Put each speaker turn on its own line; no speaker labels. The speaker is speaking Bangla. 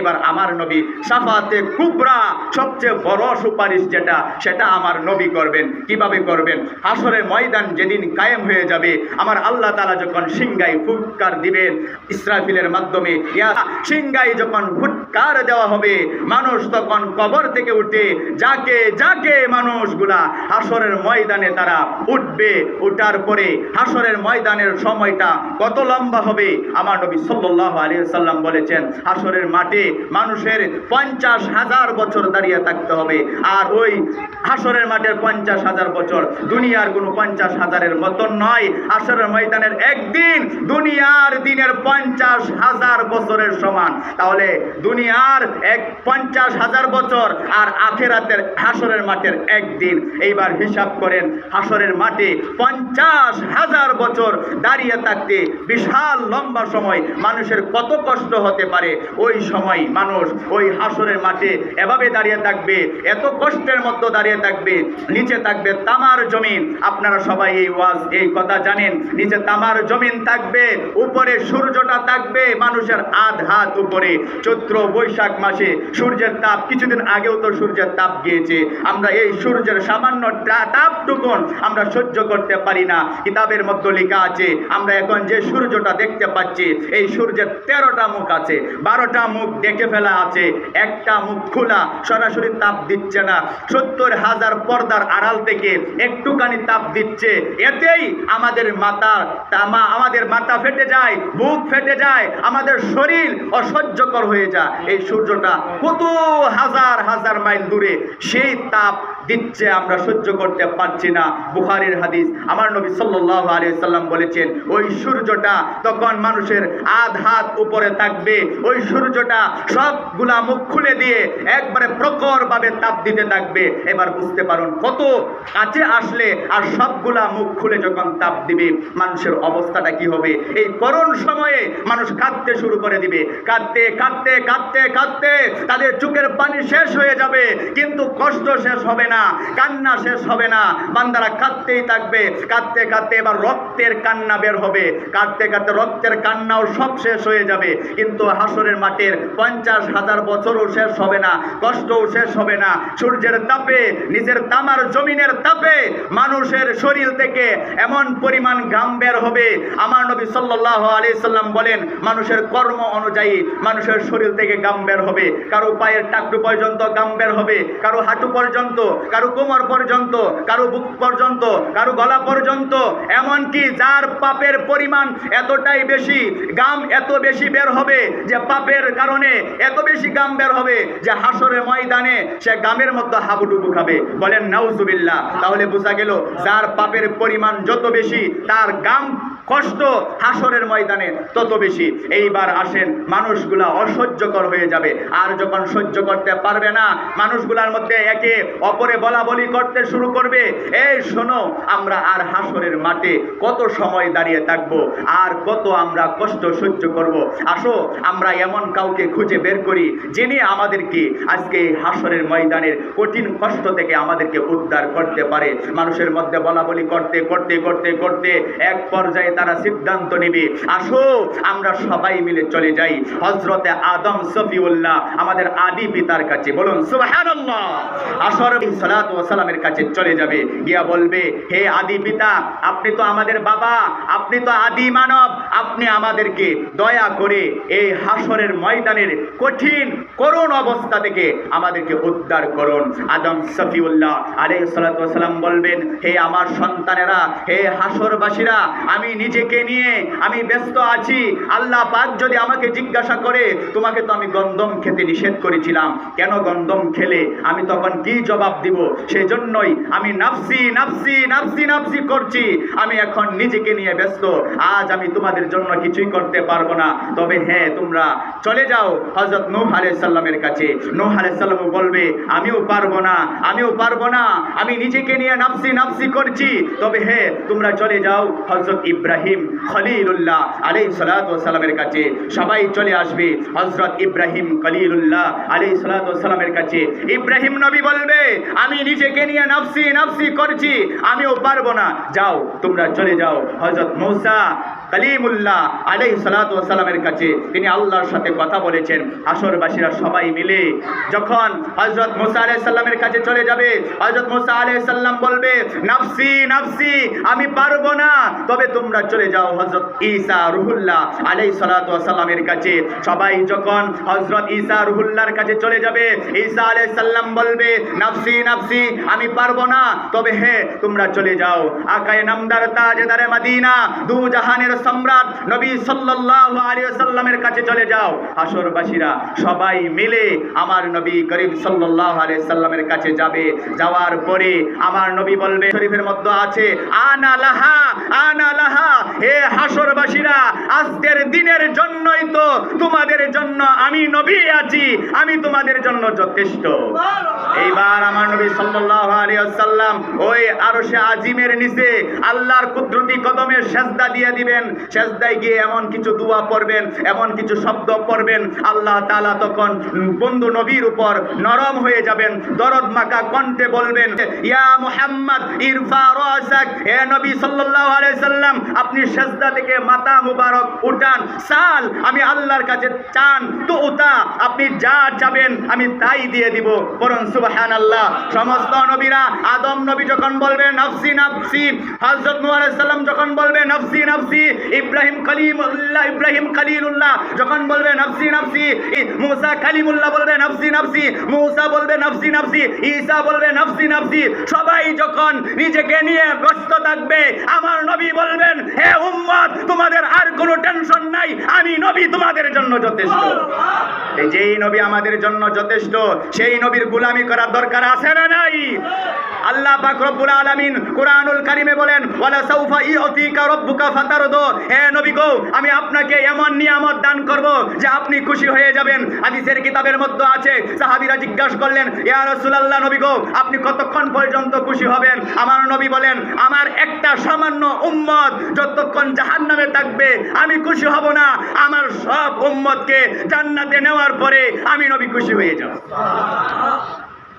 এবার আমার নবী সাফাতে কুবরা সবচেয়ে বড় সুপারিশ যেটা, সেটা আমার নবী করবেন। কীভাবে করবেন? হাসরের ময়দান যেদিন কায়েম হয়ে যাবে, আমার আল্লাহ তালা যখন সিংগাই ফুৎকার দিবেন ইসরাফিলের মাধ্যমে সিংগাই যখন ফুৎকার দেওয়া হবে, মানুষ তখন কবর থেকে উঠে, যাকে যাকে মানুষগুলা হাসরের ময়দানে তারা উঠবে, উঠার পরে হাসরের ময়দানের সময়টা কত লম্বা হবে? আমার নবী সাল্লাহ আলী সাল্লাম বলেছেন হাসরের মাঠে মানুষের পঞ্চাশ হাজার বছর দাঁড়িয়ে থাকতে হবে। আর ওই হাসরের মাঠের পঞ্চাশ হাজার বছর দুনিয়ার কোনো পঞ্চাশ হাজারের মতন নয়। হাসরের ময়দানের একদিন দিনের পঞ্চাশ হাজার বছরের সমান। তাহলে দুনিয়ার এক পঞ্চাশ হাজার বছর আর আখেরাতের হাসরের মাঠের একদিন। এইবার হিসাব করেন, হাসরের মাঠে পঞ্চাশ হাজার বছর দাঁড়িয়ে থাকতে বিশাল লম্বা সময় মানুষের কত কষ্ট হতে পারে? ওই সময় মানুষ ওই হাসরের মাঠে এভাবে দাঁড়িয়ে থাকবে, এত কষ্টের মতো দাঁড়িয়ে থাকবে, নিচে থাকবে তামার জমিন। আপনারা সবাই এই ওয়াজ, এই কথা জানেন। নিচে তামার জমিন থাকবে, উপরে সূর্যটা থাকবে মানুষের আধ হাত উপরে। চৈত্র বৈশাখ মাসে সূর্যের তাপ, কিছুদিন আগেও তো সূর্যের তাপ গিয়েছে। আমরা এই সূর্যের সামান্য তাপটুকুন আমরা সহ্য করতে পারি না। কিতাবের মধ্যে লেখা আছে, আমরা এখন যে সূর্যটা দেখতে পাচ্ছি, এই সূর্যের তেরোটা মুখ আছে। বারোটা মুখ ডেকে ফেলা আছে, একটা মুখ খোলা, সরাসরি তাপ দিচ্ছে না। সত্তর হাজার পর্দার আড়াল থেকে একটুখানি তাপ দিচ্ছে। এতেই আমাদের মাথা আমাদের মাথা ফেটে যায় বুক ফেটে যায়, আমাদের শরীর অসহ্যকর হয়ে যায়। এই সূর্যটা কত হাজার হাজার মাইল দূরে, সেই তাপ দিচ্ছে, আমরা সহ্য করতে পারছি না। বুখারির হাদিস, আমার নবী সাল্লাহ আলিয়া সাল্লাম বলেছেন, ওই সূর্যটা তখন মানুষের আধ হাত উপরে থাকবে। ওই সূর্যটা সবগুলা মুখ খুলে দিয়ে একবারে প্রখরভাবে তাপ দিতে থাকবে। এবার বুঝতে পারুন, কত কাছে আসলে আর সবগুলা মুখ খুলে যখন তাপ দিবে, মানুষের অবস্থাটা কি হবে? এই করোন সময়ে মানুষ কাঁদতে শুরু করে দিবে। কাঁদতে কাঁদতে কাঁদতে কাঁদতে তাদের চোখের পানি শেষ হয়ে যাবে, কিন্তু কষ্ট শেষ হবে না। কান্না শেষ হবে না। বান্দারা কাঁদতেই থাকবে। কাঁদতে কাঁদতে এবার রক্তের কান্না বের হবে। কাঁদতে কাঁদতে রক্তের কান্নাও সব শেষ হয়ে যাবে। কিন্তু হাসরের মাঠের পঞ্চাশ হাজার বছরও শেষ হবে না, কষ্টও শেষ হবে না। সূর্যের তাপে, নিজের তামার জমিনের তাপে মানুষের শরীর থেকে এমন পরিমাণ ঘাম বের হবে। আমার নবী সাল্লাহ আলি সাল্লাম বলেন, মানুষের কর্ম অনুযায়ী মানুষের শরীর থেকে গাম বের হবে। কারও পায়ের টাকটু পর্যন্ত গাম বের হবে। কারও হাঁটু পর্যন্ত কারও কোমর পর্যন্ত, কারও বুক পর্যন্ত, কারও গলা পর্যন্ত, এমনকি যার পাপের পরিমাণ এতটাই বেশি, গাম এত বেশি বের হবে যে পাপের কারণে এত বেশি গাম বের হবে যে হাসরের ময়দানে সে গামের মধ্যে হাবুডুবু খাবে। বলেন, নাউজুবিল্লাহ। তাহলে বোঝা গেল, যার পাপের পরিমাণ যত বেশি, তার গাম কষ্ট হাসরের ময়দানে তত বেশি। এইবার আসেন, মানুষগুলা অসহ্যকর হয়ে যাবে। আর যখন সহ্য করতে পারবে না, মানুষগুলার মধ্যে একে অপরে বলা বলি করতে শুরু করবে। এই শোনো, আমরা আর হাসরের মাঠে কত সময় দাঁড়িয়ে থাকব? আর কত আমরা কষ্ট সহ্য করব? আসো, আমরা এমন কাউকে খুঁজে বের করি, যিনি আমাদেরকে আজকে এই হাসরের ময়দানের কঠিন কষ্ট থেকে আমাদেরকে উদ্ধার করতে পারে। মানুষের মধ্যে বলা বলি করতে করতে করতে করতে এক পর্যায়ে তারা সিদ্ধান্ত নেবে। আসো, আমরা সবাই মিলে চলে যাই। হজরতে আদম সফিউল্লাহ, আমাদের আদি পিতার কাছে বলুন সালামের কাছে চলে যাবে। গিয়া বলবে, হে আদি পিতা, আপনি তো আমাদের বাবা, আপনি তো আদি মানব, আপনি আমাদেরকে দয়া করে এই হাসরের ময়দানের কঠিন, করুণ অবস্থা থেকে আমাদেরকে উদ্ধার করুন। আদম সফিউল্লাহ আলাই সালাম বলবেন, হে আমার সন্তানেরা, হে হাসরবাসীরা আমি নিজেকে নিয়ে আমি ব্যস্ত আছি। আল্লাহ পাক যদি আমাকে জিজ্ঞাসা করে, তোমাকে তো আমি গন্ধম খেতে নিষেধ করেছিলাম। কেন গন্ধম খেলে? আমি তখন কি জবাব দিব? সেই জন্যই আমি নাফসি নাফসি নাফসি নাফসি করছি। আমি এখন নিজেকে নিয়ে ব্যস্ত। আজ আমি তোমাদের জন্য কিছুই করতে পারব না। তবে হ্যাঁ তোমরা চলে যাও হজরত নূহ আলাইহিস সালামের কাছে। নূহ আলাইহিস সালাম বলবে, আমিও পারব না, আমিও পারব না। আমি নিজেকে নিয়ে নাফসি নাফসি করছি। তবে হ্যাঁ তোমরা চলে যাও হজরত ইব্রাহিম খলিলুল্লাহ আলাই সালাতামের কাছে। সবাই চলে আসবে। হজরত ইব্রাহিম খলিলুল্লাহ আলি সালাতামের কাছে। ইব্রাহিম নবী বলবে, আমি নিজেকে নিয়ে নাফসি নাফসি করছি। আমিও পারব না। যাও, তোমরা চলে যাও। হজরত মৌসা কালিমুল্লাহ আলাই সালাতামের কাছে তিনি আল্লাহর সাথে কথা বলেছেন। হাসরবাসীরা সবাই মিলে যখন হজরত মুসা আলাই সাল্লামের কাছে চলে যাবে হজরত মুসা আলাই সাল্লাম বলবে, নাফসি নাফসি, আমি পারব না। তবে তোমরা চলে যাও হজরত ঈসা রুহুল্লাহ আলাই সালাতামের কাছে। সবাই যখন হজরত ঈসা রুহুল্লাহর কাছে চলে যাবে, ঈসা আলাই সাল্লাম বলবে, নাফসি নাফসি, আমি পারব না। তবে হে, তোমরা চলে যাও। আকায় নামদার তাজদারে মদিনা, দু জাহানের সম্রাট নবী সাল্লাল্লাহু আলাইহি সাল্লামের কাছে চলে যাও। হাসরবাসীরা সবাই মিলে আমার নবী করিম সাল্লাল্লাহু আলাইহি সাল্লামের কাছে যাবে। যাওয়ার পরে আমার নবী বলবে শরীফের মধ্যে আছে আনা লাহা আনা লাহা হে হাসরবাসীরা আজকের দিনের জন্যই তো তোমাদের জন্য আমি নবী আছি আমি তোমাদের জন্য যথেষ্ট। এইবার আমার নবী সাল্লাল্লাহু আলাইহি ওয়াসাল্লাম ওই আরশে আজিমের নিচে আল্লাহর কুদরতি কদমের সেজদা দিয়ে দিবেন। সেজদায় গিয়ে এমন কিছু দোয়া পড়বেন, এমন কিছু শব্দ পড়বেন, আল্লাহ তাআলা তখন বন্ধু নবীর উপর নরম হয়ে যাবেন। দরদ মাকা কণ্ঠে বলবেন, ইয়া ইরফা রাসাক, হে নবী সাল্লাল্লাহু আলাইহি সাল্লাম, আপনি সেজদা থেকে মাথা মুবারক উঠান, সাল, আমি আল্লাহর কাছে চান তো উতা আপনি যা চাবেন, আমি তাই দিয়ে দিব। বরং সুবহানাল্লাহ। সমস্ত নবীরা, আদম নবী যখন বলবেন নফসি নফসি, হযরত নূহ সালাম যখন বলবেন নফসি নফসি ইব্রাহিম কলিমুল্লাহ ইব্রাহিম খলিলুল্লাহ যখন বলবে নফসি নফসি মুসা কালিমুল্লাহ বলবে নফসি নফসি মুসা বলবে নফসি নফসি ঈসা বলবে নফসি নফসি সবাই যখন নিজেকে নিয়ে ব্যস্ত থাকবে আমার নবী বলবেন হে উম্মত তোমাদের আর কোনো টেনশন নাই আমি নবী তোমাদের জন্য যথেষ্ট। এই যেই নবী আমাদের জন্য যথেষ্ট সেই নবীর গুলামি করার দরকার আছে না নাই? আল্লাহ পাক রব্বুল আলামিন কোরআনুল কারিমে বলেন ওয়ালা সাউফা ইউতিকা রাব্বুকা ফাতারদু। হে নবী গো, আমি আপনাকে এমন নিয়ামত দান করব যে আপনি খুশি হয়ে যাবেন। হাদিসের কিতাবের মধ্যে আছে, সাহাবীরা জিজ্ঞাসা করলেন, ইয়া রাসূলুল্লাহ নবী গো, আপনি কতক্ষণ পর্যন্ত খুশি হবেন? আমার নবী বলেন, আমার একটা সামান্য উম্মত যতক্ষণ জাহান্নামে থাকবে, আমি খুশি হব না। আমার সব উম্মতকে জান্নাতে নেওয়ার পরে আমি নবী খুশি হয়ে যাব।